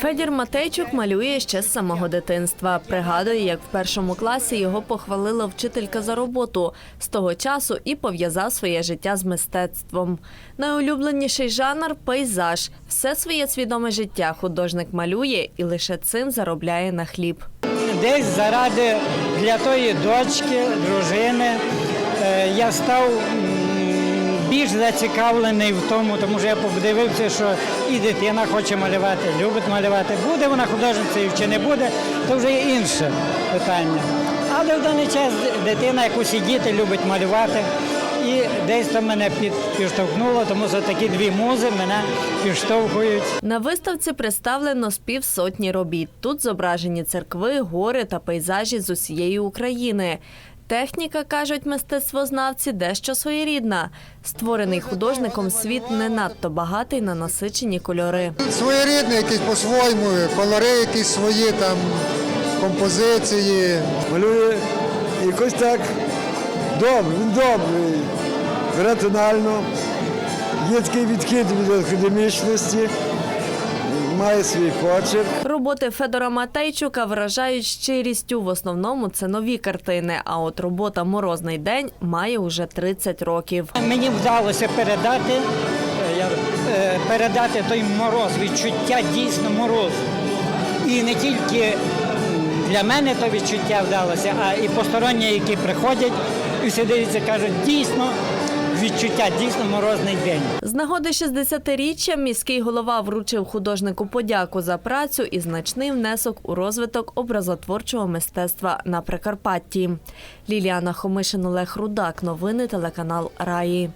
Федір Матейчук малює ще з самого дитинства. Пригадує, як в першому класі його похвалила вчителька за роботу. З того часу і пов'язав своє життя з мистецтвом. Найулюбленіший жанр пейзаж. Все своє свідоме життя художник малює і лише цим заробляє на хліб. Десь заради для тої дочки, дружини е, я став більш зацікавлений в тому, тому що я подивився, що і дитина хоче малювати, любить малювати. Буде вона художницею чи не буде, то вже є інше питання. Але в даний час дитина, як усі діти, любить малювати. І десь то мене під, підштовхнуло, тому що такі дві музи мене підштовхують. На виставці представлено з півсотні робіт. Тут зображені церкви, гори та пейзажі з усієї України. Техніка, кажуть мистецтвознавці, дещо своєрідна. Створений художником світ не надто багатий на насичені кольори. Своєрідний якийсь по-своєму, кольори якісь свої там, композиції. малює якось так добре, він добрий, раціонально. Є такий відхід від академічності, має свій почерк. Роботи Федора Матейчука вражають щирістю. В основному це нові картини. А от робота Морозний день має уже 30 років. Мені вдалося передати, е, е, передати той мороз, відчуття дійсно морозу. І не тільки для мене то відчуття вдалося, а і посторонні, які приходять і всі дивляться, кажуть, дійсно відчуття, дійсно морозний день. З нагоди 60-річчя міський голова вручив художнику подяку за працю і значний внесок у розвиток образотворчого мистецтва на Прикарпатті. Ліліана Хомишин, Олег Рудак. Новини телеканал Раї.